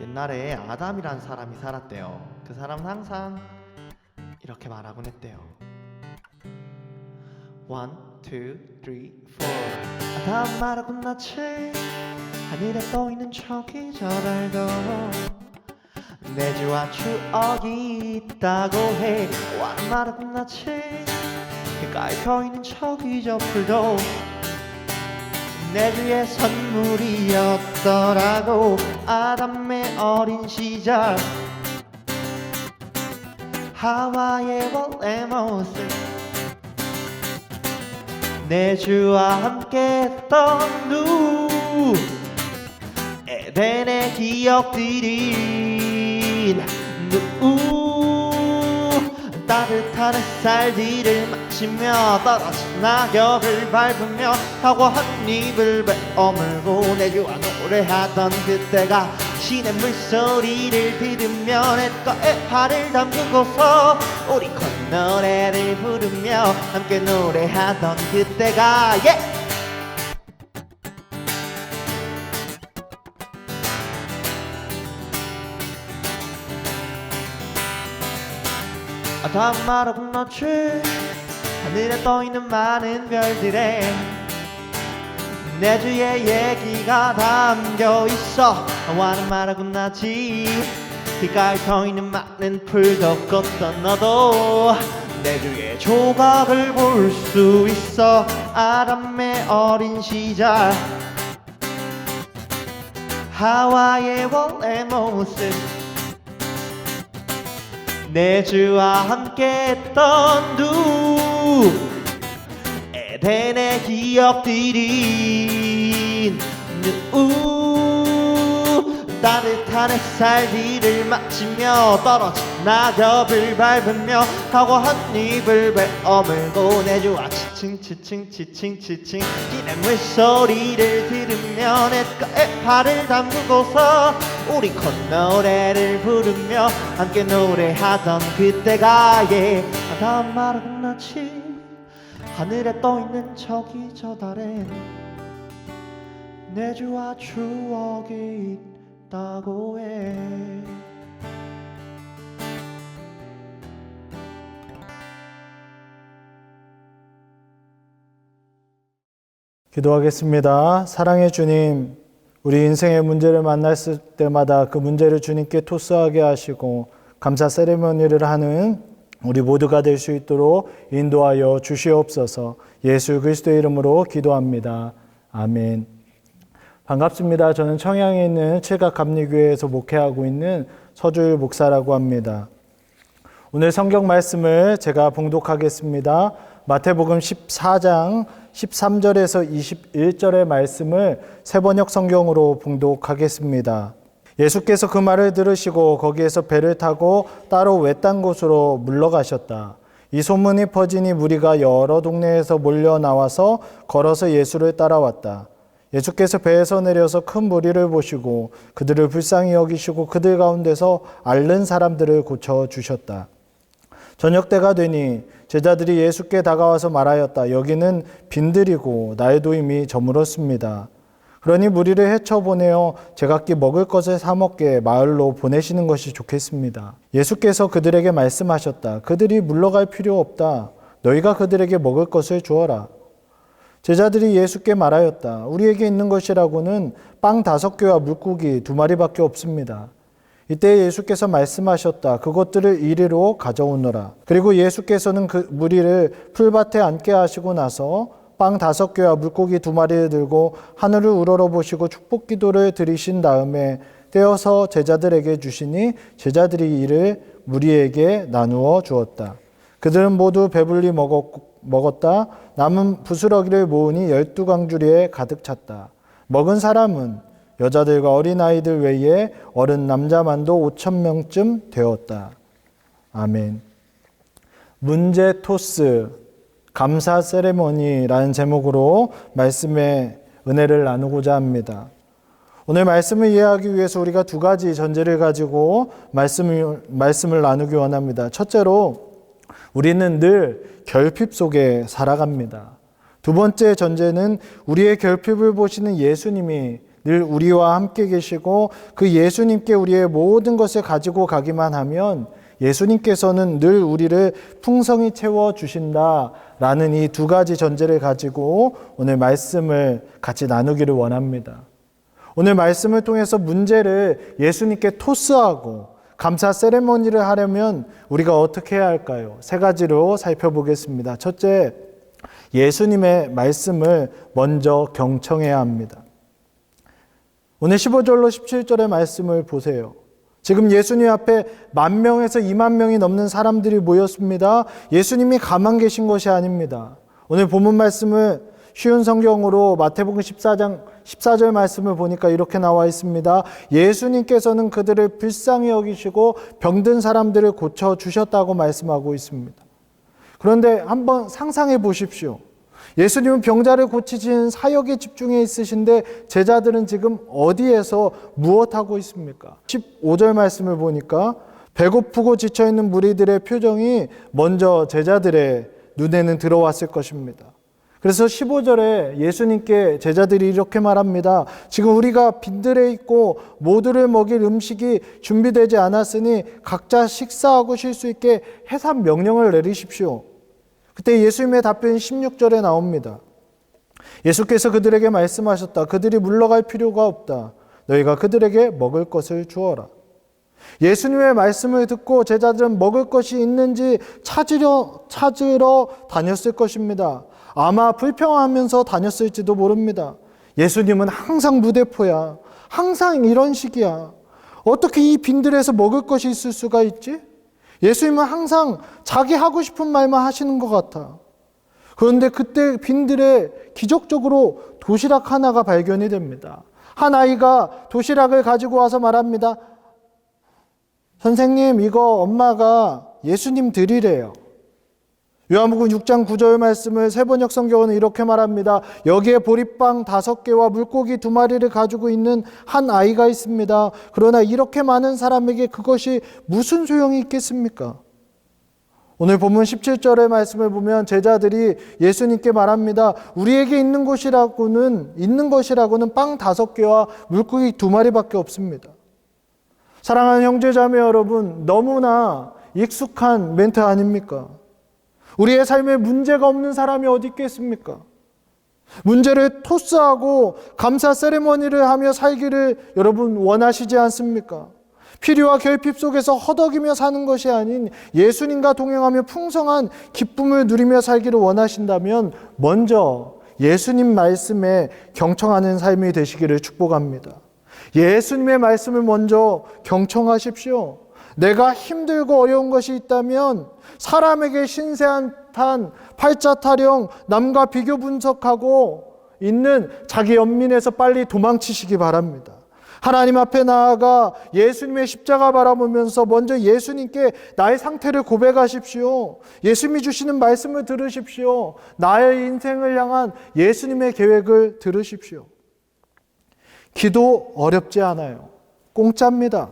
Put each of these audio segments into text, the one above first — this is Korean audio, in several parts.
옛날에 아담이란 사람이 살았대요. 그 사람은 항상 이렇게 말하곤 했대요. One, two, three, four. 아담 말하고 나치 하늘에 떠 있는 저기 저달도 내주와 추억이 있다고 해. One 말하고 나치 가에 떠있는 저기 저 풀도 내 주의 선물이었 더라고 아담의 어린 시절. 하와의 원래 모습 내 주와 함께 했던 누. 에덴의 기억들이 누. 따뜻한 햇살들을 마시며 떨어진 낙엽을 밟으며 하고 한 입을 베어물고 내주와 노래하던 그때가 신의 물소리를 들으며 내 거에 발을 담그고서 우리 콧노래를 부르며 함께 노래하던 그때가 예! 아담 말하고 너치 하늘에 떠있는 많은 별들에 내 주의 얘기가 담겨 있어. 와는 말하고 나지. 길가에 떠있는 많은 풀도 걷던 너도 내 주의 조각을 볼 수 있어. 아담의 어린 시절 하와의 원래 모습 내 주와 함께 했던 누 에덴의 기억들이 누 따뜻한 햇살들을 마치며 떨어진 낙엽을 밟으며 하고 한 입을 베어물고 내 주와 치칭 치칭 치칭 치칭 기내 물 소리를 들으며 내 거에 발을 담그고서 우리 콧노래를 부르며 함께 노래하던 그때가 예 아담 말하고 나치 하늘에 떠 있는 저기 저 달에 내 주와 추억이 있다고 해 기도하겠습니다. 사랑의 주님, 우리 인생의 문제를 만났을 때마다 그 문제를 주님께 토스하게 하시고 감사 세레머니를 하는 우리 모두가 될 수 있도록 인도하여 주시옵소서. 예수 그리스도의 이름으로 기도합니다. 아멘. 반갑습니다. 저는 청양에 있는 칠갑감리교회에서 목회하고 있는 서주일 목사라고 합니다. 오늘 성경 말씀을 제가 봉독하겠습니다. 마태복음 14장 13절에서 21절의 말씀을 세번역 성경으로 봉독하겠습니다. 예수께서 그 말을 들으시고 거기에서 배를 타고 따로 외딴 곳으로 물러가셨다. 이 소문이 퍼지니 무리가 여러 동네에서 몰려 나와서 걸어서 예수를 따라왔다. 예수께서 배에서 내려서 큰 무리를 보시고 그들을 불쌍히 여기시고 그들 가운데서 앓는 사람들을 고쳐 주셨다. 저녁 때가 되니 제자들이 예수께 다가와서 말하였다. 여기는 빈들이고 날도 이미 저물었습니다. 그러니 무리를 헤쳐 보내어 제각기 먹을 것을 사 먹게 마을로 보내시는 것이 좋겠습니다. 예수께서 그들에게 말씀하셨다. 그들이 물러갈 필요 없다. 너희가 그들에게 먹을 것을 주어라. 제자들이 예수께 말하였다. 우리에게 있는 것이라고는 빵 다섯 개와 물고기 두 마리밖에 없습니다. 이때 예수께서 말씀하셨다. 그것들을 이리로 가져오너라. 그리고 예수께서는 그 무리를 풀밭에 앉게 하시고 나서 빵 다섯 개와 물고기 두 마리를 들고 하늘을 우러러 보시고 축복 기도를 드리신 다음에 떼어서 제자들에게 주시니 제자들이 이를 무리에게 나누어 주었다. 그들은 모두 배불리 먹었다. 남은 부스러기를 모으니 열두 강주리에 가득 찼다. 먹은 사람은 여자들과 어린아이들 외에 어른 남자만도 오천 명쯤 되었다. 아멘. 문제 토스 감사 세레모니라는 제목으로 말씀의 은혜를 나누고자 합니다. 오늘 말씀을 이해하기 위해서 우리가 두 가지 전제를 가지고 말씀을, 말씀을 나누기 원합니다. 첫째로 우리는 늘 결핍 속에 살아갑니다. 두 번째 전제는 우리의 결핍을 보시는 예수님이 늘 우리와 함께 계시고 그 예수님께 우리의 모든 것을 가지고 가기만 하면 예수님께서는 늘 우리를 풍성히 채워 주신다 라는 이 두 가지 전제를 가지고 오늘 말씀을 같이 나누기를 원합니다. 오늘 말씀을 통해서 문제를 예수님께 토스하고 감사 세레머니를 하려면 우리가 어떻게 해야 할까요? 세 가지로 살펴보겠습니다. 첫째, 예수님의 말씀을 먼저 경청해야 합니다. 오늘 15절로 17절의 말씀을 보세요. 지금 예수님 앞에 만 명에서 2만 명이 넘는 사람들이 모였습니다. 예수님이 가만 계신 것이 아닙니다. 오늘 본문 말씀을 쉬운 성경으로 마태복음 14장 14절 말씀을 보니까 이렇게 나와 있습니다. 예수님께서는 그들을 불쌍히 여기시고 병든 사람들을 고쳐 주셨다고 말씀하고 있습니다. 그런데 한번 상상해 보십시오. 예수님은 병자를 고치신 사역에 집중해 있으신데 제자들은 지금 어디에서 무엇하고 있습니까? 15절 말씀을 보니까 배고프고 지쳐 있는 무리들의 표정이 먼저 제자들의 눈에는 들어왔을 것입니다. 그래서 15절에 예수님께 제자들이 이렇게 말합니다. 지금 우리가 빈들에 있고 모두를 먹일 음식이 준비되지 않았으니 각자 식사하고 쉴 수 있게 해산 명령을 내리십시오. 그때 예수님의 답변이 16절에 나옵니다. 예수께서 그들에게 말씀하셨다. 그들이 물러갈 필요가 없다. 너희가 그들에게 먹을 것을 주어라. 예수님의 말씀을 듣고 제자들은 먹을 것이 있는지 찾으려 찾으러 다녔을 것입니다. 아마 불평하면서 다녔을지도 모릅니다. 예수님은 항상 무대포야. 항상 이런 식이야. 어떻게 이 빈들에서 먹을 것이 있을 수가 있지? 예수님은 항상 자기 하고 싶은 말만 하시는 것 같아. 그런데 그때 빈들에 기적적으로 도시락 하나가 발견이 됩니다. 한 아이가 도시락을 가지고 와서 말합니다. 선생님, 이거 엄마가 예수님 드리래요. 요한복음 6장 9절 말씀을 세번역 성경은 이렇게 말합니다. 여기에 보리빵 다섯 개와 물고기 두 마리를 가지고 있는 한 아이가 있습니다. 그러나 이렇게 많은 사람에게 그것이 무슨 소용이 있겠습니까? 오늘 본문 17절의 말씀을 보면 제자들이 예수님께 말합니다. 우리에게 있는 것이라고는 있는 것이라고는 빵 다섯 개와 물고기 두 마리밖에 없습니다. 사랑하는 형제자매 여러분, 너무나 익숙한 멘트 아닙니까? 우리의 삶에 문제가 없는 사람이 어디 있겠습니까? 문제를 토스하고 감사 세레머니를 하며 살기를 여러분 원하시지 않습니까? 필요와 결핍 속에서 허덕이며 사는 것이 아닌 예수님과 동행하며 풍성한 기쁨을 누리며 살기를 원하신다면 먼저 예수님 말씀에 경청하는 삶이 되시기를 축복합니다. 예수님의 말씀을 먼저 경청하십시오. 내가 힘들고 어려운 것이 있다면 사람에게 신세한탄, 팔자 타령, 남과 비교 분석하고 있는 자기 연민에서 빨리 도망치시기 바랍니다. 하나님 앞에 나아가 예수님의 십자가 바라보면서 먼저 예수님께 나의 상태를 고백하십시오. 예수님이 주시는 말씀을 들으십시오. 나의 인생을 향한 예수님의 계획을 들으십시오. 기도 어렵지 않아요. 공짜입니다.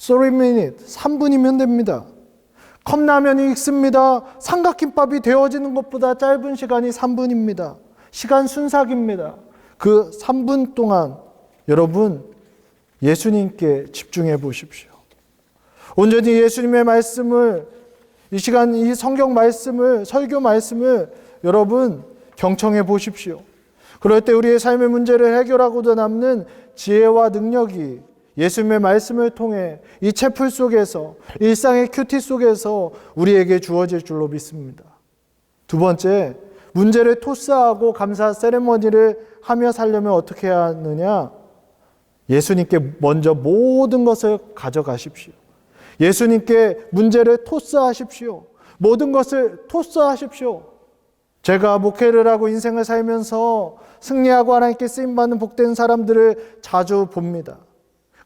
30minute, 3분이면 됩니다. 컵라면이 익습니다. 삼각김밥이 되어지는 것보다 짧은 시간이 3분입니다. 시간 순삭입니다. 그 3분 동안 여러분 예수님께 집중해 보십시오. 온전히 예수님의 말씀을 이 시간 이 성경 말씀을 설교 말씀을 여러분 경청해 보십시오. 그럴 때 우리의 삶의 문제를 해결하고도 남는 지혜와 능력이 예수님의 말씀을 통해 이 채플 속에서 일상의 큐티 속에서 우리에게 주어질 줄로 믿습니다. 두 번째, 문제를 토스하고 감사 세레머니를 하며 살려면 어떻게 해야 하느냐? 예수님께 먼저 모든 것을 가져가십시오. 예수님께 문제를 토스하십시오. 모든 것을 토스하십시오. 제가 목회를 하고 인생을 살면서 승리하고 하나님께 쓰임 받는 복된 사람들을 자주 봅니다.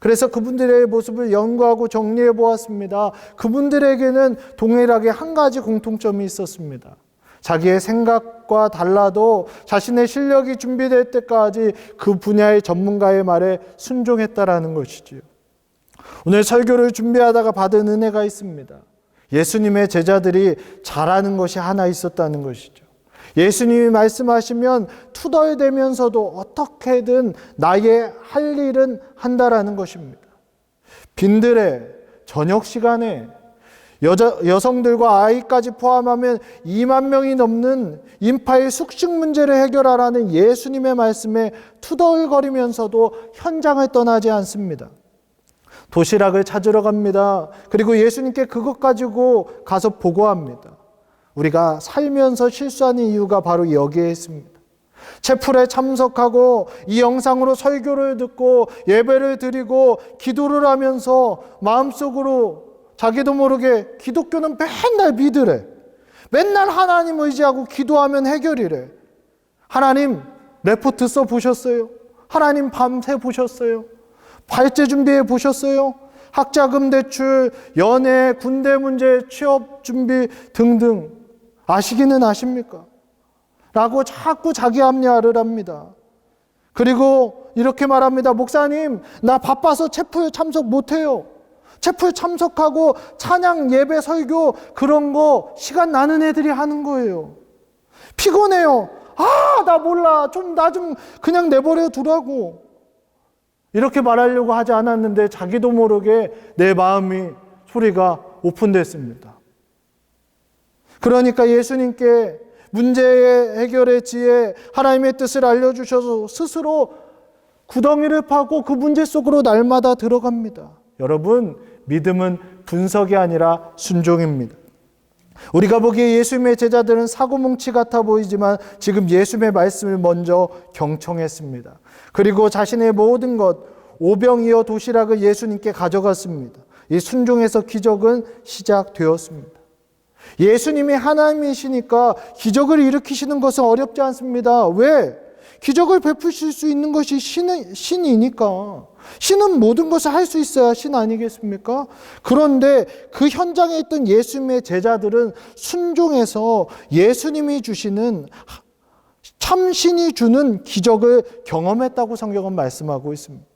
그래서 그분들의 모습을 연구하고 정리해 보았습니다. 그분들에게는 동일하게 한 가지 공통점이 있었습니다. 자기의 생각과 달라도 자신의 실력이 준비될 때까지 그 분야의 전문가의 말에 순종했다라는 것이지요. 오늘 설교를 준비하다가 받은 은혜가 있습니다. 예수님의 제자들이 잘하는 것이 하나 있었다는 것이죠. 예수님이 말씀하시면 투덜대면서도 어떻게든 나의 할 일은 한다라는 것입니다. 빈들의 저녁 시간에 여자, 여성들과 아이까지 포함하면 2만 명이 넘는 인파의 숙식 문제를 해결하라는 예수님의 말씀에 투덜거리면서도 현장을 떠나지 않습니다. 도시락을 찾으러 갑니다. 그리고 예수님께 그것 가지고 가서 보고합니다. 우리가 살면서 실수하는 이유가 바로 여기에 있습니다. 채플에 참석하고 이 영상으로 설교를 듣고 예배를 드리고 기도를 하면서 마음속으로 자기도 모르게 기독교는 맨날 믿으래. 맨날 하나님 의지하고 기도하면 해결이래. 하나님 레포트 써 보셨어요? 하나님 밤새 보셨어요? 발제 준비해 보셨어요? 학자금 대출, 연애, 군대 문제, 취업 준비 등등 아시기는 아십니까? 라고 자꾸 자기 합리화를 합니다. 그리고 이렇게 말합니다. 목사님, 나 바빠서 체포에 참석 못해요. 체포에 참석하고 찬양, 예배, 설교 그런 거 시간 나는 애들이 하는 거예요. 피곤해요. 아, 나 몰라. 좀 나 좀 그냥 내버려 두라고. 이렇게 말하려고 하지 않았는데 자기도 모르게 내 마음이 소리가 오픈됐습니다. 그러니까 예수님께 문제의 해결의 지혜, 하나님의 뜻을 알려주셔서 스스로 구덩이를 파고 그 문제 속으로 날마다 들어갑니다. 여러분, 믿음은 분석이 아니라 순종입니다. 우리가 보기에 예수님의 제자들은 사고뭉치 같아 보이지만 지금 예수님의 말씀을 먼저 경청했습니다. 그리고 자신의 모든 것, 오병이어 도시락을 예수님께 가져갔습니다. 이 순종에서 기적은 시작되었습니다. 예수님이 하나님이시니까 기적을 일으키시는 것은 어렵지 않습니다. 왜? 기적을 베푸실 수 있는 것이 신, 신이니까. 신은 모든 것을 할 수 있어야 신 아니겠습니까? 그런데 그 현장에 있던 예수님의 제자들은 순종해서 예수님이 주시는 참신이 주는 기적을 경험했다고 성경은 말씀하고 있습니다.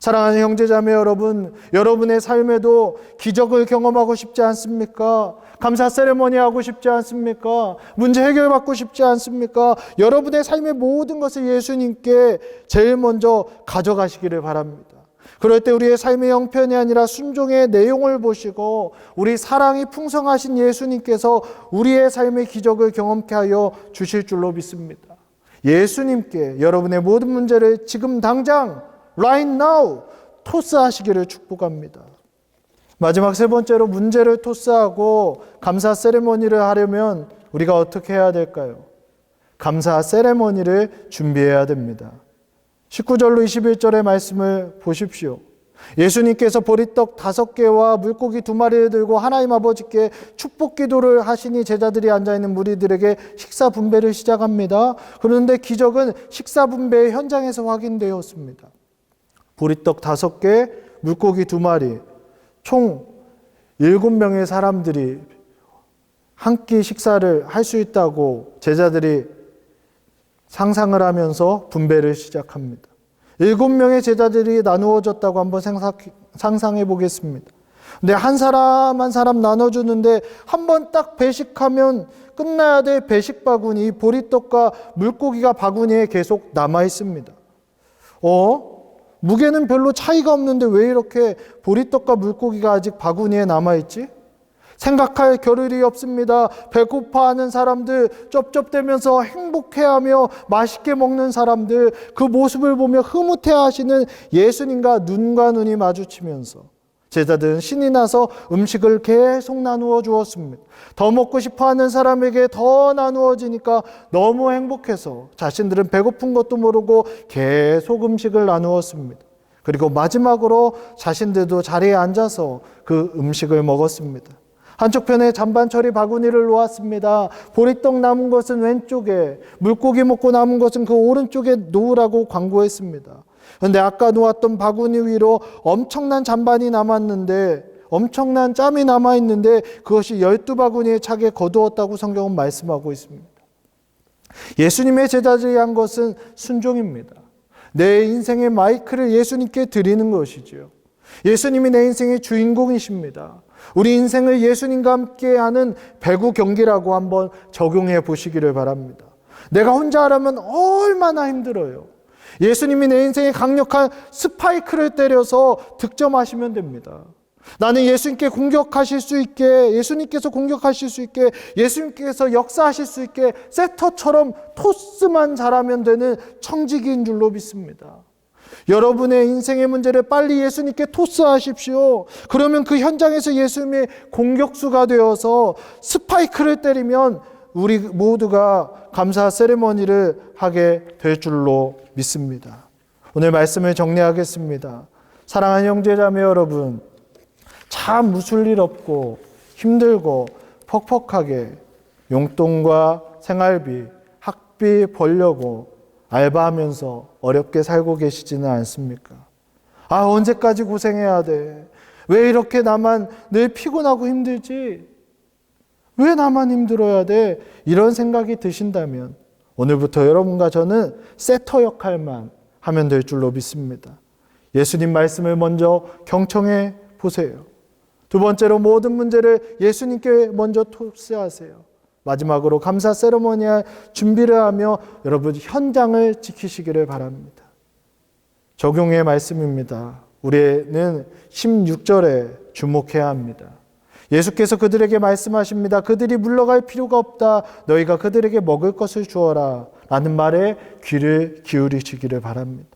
사랑하는 형제자매 여러분, 여러분의 삶에도 기적을 경험하고 싶지 않습니까? 감사 세레머니 하고 싶지 않습니까? 문제 해결받고 싶지 않습니까? 여러분의 삶의 모든 것을 예수님께 제일 먼저 가져가시기를 바랍니다. 그럴 때 우리의 삶의 형편이 아니라 순종의 내용을 보시고 우리 사랑이 풍성하신 예수님께서 우리의 삶의 기적을 경험케 하여 주실 줄로 믿습니다. 예수님께 여러분의 모든 문제를 지금 당장 right now 토스하시기를 축복합니다. 마지막 세 번째로 문제를 토스하고 감사 세레모니를 하려면 우리가 어떻게 해야 될까요? 감사 세레모니를 준비해야 됩니다. 19절로 21절의 말씀을 보십시오. 예수님께서 보리떡 다섯 개와 물고기 두 마리를 들고 하나님 아버지께 축복 기도를 하시니 제자들이 앉아 있는 무리들에게 식사 분배를 시작합니다. 그런데 기적은 식사 분배의 현장에서 확인되었습니다. 보리떡 다섯 개, 물고기 두 마리, 총 일곱 명의 사람들이 한 끼 식사를 할 수 있다고 제자들이 상상을 하면서 분배를 시작합니다. 일곱 명의 제자들이 나누어졌다고 한번 상상해 보겠습니다. 근데 한 사람 한 사람 나눠주는데 한 번 딱 배식하면 끝나야 될 배식 바구니, 보리떡과 물고기가 바구니에 계속 남아 있습니다. 어? 무게는 별로 차이가 없는데 왜 이렇게 보리떡과 물고기가 아직 바구니에 남아있지? 생각할 겨를이 없습니다. 배고파하는 사람들, 쩝쩝대면서 행복해하며 맛있게 먹는 사람들, 그 모습을 보며 흐뭇해하시는 예수님과 눈과 눈이 마주치면서 제자들은 신이 나서 음식을 계속 나누어 주었습니다. 더 먹고 싶어 하는 사람에게 더 나누어지니까 너무 행복해서 자신들은 배고픈 것도 모르고 계속 음식을 나누었습니다. 그리고 마지막으로 자신들도 자리에 앉아서 그 음식을 먹었습니다. 한쪽 편에 잔반 처리 바구니를 놓았습니다. 보리떡 남은 것은 왼쪽에, 물고기 먹고 남은 것은 그 오른쪽에 놓으라고 광고했습니다. 그런데 아까 놓았던 바구니 위로 엄청난 잔반이 남았는데 엄청난 짬이 남아 있는데 그것이 열두 바구니에 차게 거두었다고 성경은 말씀하고 있습니다. 예수님의 제자들이 한 것은 순종입니다. 내 인생의 마이크를 예수님께 드리는 것이지요. 예수님이 내 인생의 주인공이십니다. 우리 인생을 예수님과 함께 하는 배구 경기라고 한번 적용해 보시기를 바랍니다. 내가 혼자 하려면 얼마나 힘들어요. 예수님이 내 인생에 강력한 스파이크를 때려서 득점하시면 됩니다. 나는 예수님께 공격하실 수 있게, 예수님께서 공격하실 수 있게, 예수님께서 역사하실 수 있게 세터처럼 토스만 잘하면 되는 청직인 줄로 믿습니다. 여러분의 인생의 문제를 빨리 예수님께 토스하십시오. 그러면 그 현장에서 예수님의 공격수가 되어서 스파이크를 때리면 우리 모두가 감사 세레머니를 하게 될 줄로 믿습니다. 오늘 말씀을 정리하겠습니다. 사랑하는 형제자매 여러분, 참 무술 일 없고 힘들고 퍽퍽하게 용돈과 생활비, 학비 벌려고 알바하면서 어렵게 살고 계시지는 않습니까? 아, 언제까지 고생해야 돼? 왜 이렇게 나만 늘 피곤하고 힘들지? 왜 나만 힘들어야 돼? 이런 생각이 드신다면 오늘부터 여러분과 저는 세터 역할만 하면 될 줄로 믿습니다. 예수님 말씀을 먼저 경청해 보세요. 두 번째로 모든 문제를 예수님께 먼저 토스하세요. 마지막으로 감사 세레모니할 준비를 하며 여러분 현장을 지키시기를 바랍니다. 적용의 말씀입니다. 우리는 16절에 주목해야 합니다. 예수께서 그들에게 말씀하십니다. 그들이 물러갈 필요가 없다. 너희가 그들에게 먹을 것을 주어라. 라는 말에 귀를 기울이시기를 바랍니다.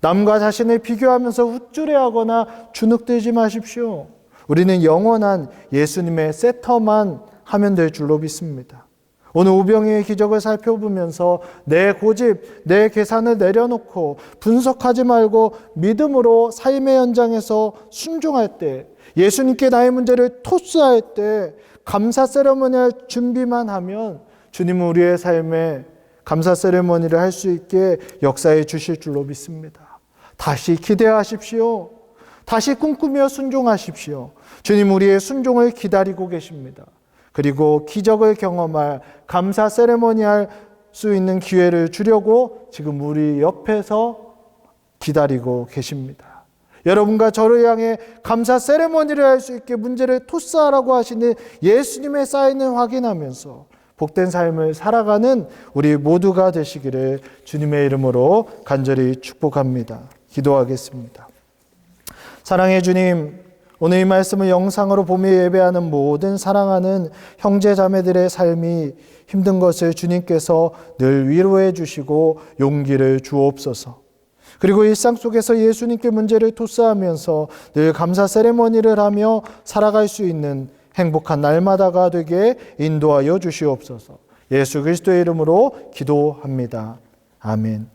남과 자신을 비교하면서 우쭐해하거나 주눅들지 마십시오. 우리는 영원한 예수님의 세터만 하면 될 줄로 믿습니다. 오늘 오병이의 기적을 살펴보면서 내 고집, 내 계산을 내려놓고 분석하지 말고 믿음으로 삶의 현장에서 순종할 때 예수님께 나의 문제를 토스할 때 감사 세레머니 할 준비만 하면 주님은 우리의 삶에 감사 세레머니를 할 수 있게 역사해 주실 줄로 믿습니다. 다시 기대하십시오. 다시 꿈꾸며 순종하십시오. 주님 우리의 순종을 기다리고 계십니다. 그리고 기적을 경험할 감사 세레머니 할 수 있는 기회를 주려고 지금 우리 옆에서 기다리고 계십니다. 여러분과 저를 향해 감사 세레머니를 할 수 있게 문제를 토스하라고 하시는 예수님의 사인을 확인하면서 복된 삶을 살아가는 우리 모두가 되시기를 주님의 이름으로 간절히 축복합니다. 기도하겠습니다. 사랑의 주님, 오늘 이 말씀을 영상으로 보며 예배하는 모든 사랑하는 형제 자매들의 삶이 힘든 것을 주님께서 늘 위로해 주시고 용기를 주옵소서. 그리고 일상 속에서 예수님께 문제를 토스하면서 늘 감사 세레머니를 하며 살아갈 수 있는 행복한 날마다가 되게 인도하여 주시옵소서. 예수 그리스도의 이름으로 기도합니다. 아멘.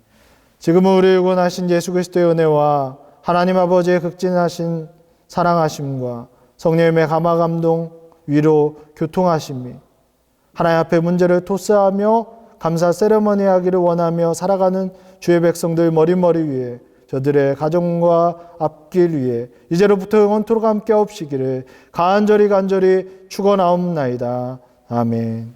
지금은 우리를 구원하신 예수 그리스도의 은혜와 하나님 아버지의 극진하신 사랑하심과 성령님의 감화 감동 위로 교통하심이 하나님 앞에 문제를 토스하며 감사 세레머니 하기를 원하며 살아가는 주의 백성들 머리머리 위에 저들의 가정과 앞길 위에 이제로부터 영원토록 함께 없시기를 간절히 간절히 축원하옵나이다. 아멘.